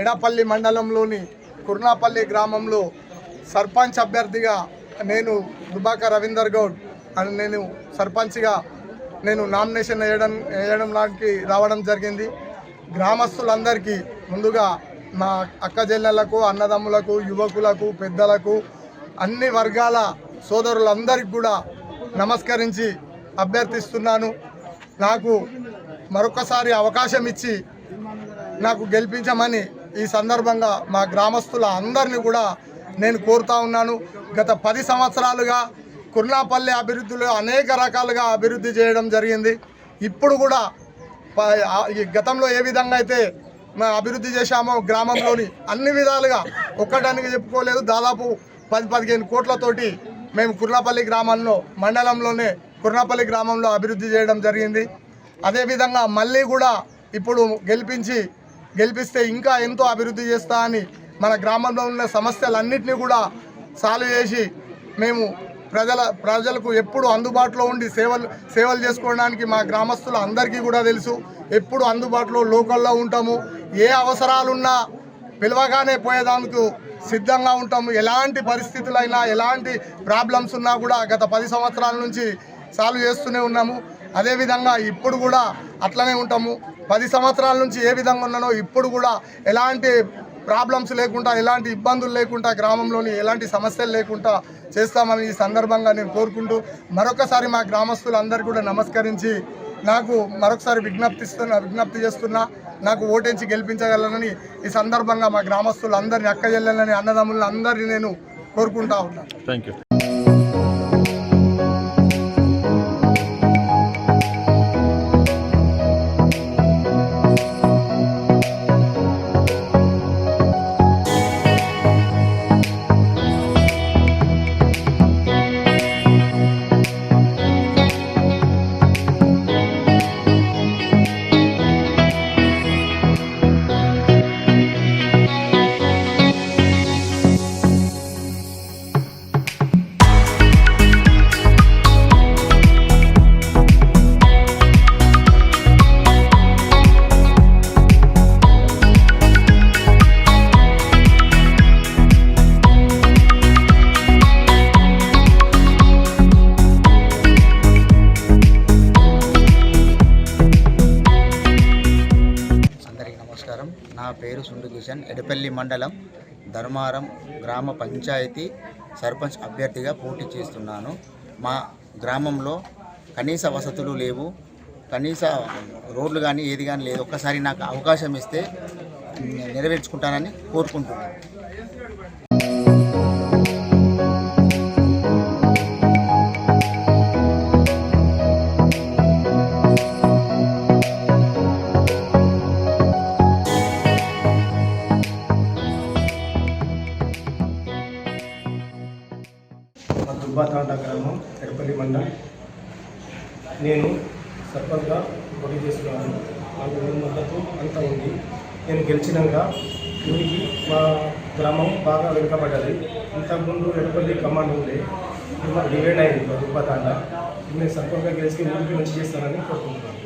ఎడపల్లి మండలంలోని కుర్నాపల్లి గ్రామంలో సర్పంచ్ అభ్యర్థిగా నేను దుబాక రవీందర్ గౌడ్ అని నేను సర్పంచ్గా నేను నామినేషన్ వేయడం వేయడానికి రావడం జరిగింది. గ్రామస్తులందరికీ ముందుగా మా అక్క చెల్లెళ్ళకు అన్నదమ్ములకు యువకులకు పెద్దలకు అన్ని వర్గాల సోదరులందరికీ కూడా నమస్కరించి అభ్యర్థిస్తున్నాను. నాకు మరొకసారి అవకాశం ఇచ్చి నాకు గెలిపించమని ఈ సందర్భంగా మా గ్రామస్తుల అందరినీ కూడా నేను కోరుతా ఉన్నాను. గత పది సంవత్సరాలుగా కుర్నాపల్లి అభివృద్ధిలో అనేక రకాలుగా అభివృద్ధి చేయడం జరిగింది. ఇప్పుడు కూడా గతంలో ఏ విధంగా అయితే మా అభివృద్ధి చేశామో గ్రామంలోని అన్ని విధాలుగా ఒక్కటానికి చెప్పుకోలేదు. దాదాపు పది పదిహేను కోట్లతోటి మేము కుర్నాపల్లి గ్రామంలో మండలంలోనే కుర్నాపల్లి గ్రామంలో అభివృద్ధి చేయడం జరిగింది. అదేవిధంగా మళ్ళీ కూడా ఇప్పుడు గెలిపించి గెలిపిస్తే ఇంకా ఎంతో అభివృద్ధి చేస్తా అని మన గ్రామంలో ఉన్న సమస్యలన్నింటినీ కూడా సాల్వ్ చేసి మేము ప్రజల ప్రజలకు ఎప్పుడు అందుబాటులో ఉండి సేవలు సేవలు చేసుకోవడానికి మా గ్రామస్తులు అందరికీ కూడా తెలుసు. ఎప్పుడు అందుబాటులో లోకల్లో ఉంటాము. ఏ అవసరాలున్నా పిలవగానే పోయేదానికి సిద్ధంగా ఉంటాము. ఎలాంటి పరిస్థితులైనా ఎలాంటి ప్రాబ్లమ్స్ ఉన్నా కూడా గత పది సంవత్సరాల నుంచి సాల్వ్ చేస్తూనే ఉన్నాము. అదేవిధంగా ఇప్పుడు కూడా అట్లనే ఉంటాము. పది సంవత్సరాల నుంచి ఏ విధంగా ఉన్నానో ఇప్పుడు కూడా ఎలాంటి ప్రాబ్లమ్స్ లేకుండా ఎలాంటి ఇబ్బందులు లేకుండా గ్రామంలోని ఎలాంటి సమస్యలు లేకుండా చేస్తామని ఈ సందర్భంగా నేను కోరుకుంటూ మరొకసారి మా గ్రామస్తులందరూ కూడా నమస్కరించి నాకు మరొకసారి విజ్ఞప్తిస్తున్నా విజ్ఞప్తి చేస్తున్నా నాకు ఓటేంచి గెలిపించగలనని ఈ సందర్భంగా మా గ్రామస్తులందరినీ అక్క చెల్లెలని అన్నదమ్ములని అందరినీ నేను కోరుకుంటా ఉన్నాను థ్యాంక్ పేరు సుండు కిషన్ ఎడపల్లి మండలం ధర్మారం గ్రామ పంచాయతీ సర్పంచ్ అభ్యర్థిగా పోటీ చేస్తున్నాను. మా గ్రామంలో కనీస వసతులు లేవు. కనీస రోడ్లు కానీ ఏది కానీ లేదు. ఒక్కసారి నాకు అవకాశం ఇస్తే నెరవేర్చుకుంటానని కోరుకుంటున్నాను. మా దుబ్బాతాండ గ్రామం ఎడపల్లి మండలం. నేను సర్పంచ్గా పోటీ చేస్తున్నాను. నాకు మూడు మద్దతు అంతా ఉంది. నేను గెలిచినాక ఊరికి మా గ్రామం బాగా వెనుకబడ్డది. ఇంతకుముందు ఎడపల్లి కమాండ్ ఉండే. మా డివైడ్ అయింది మా దుబ్బాతాండ నేను సర్పంచ్గా గెలిచి ఊరికి మంచి చేస్తానని కోరుకుంటున్నాను.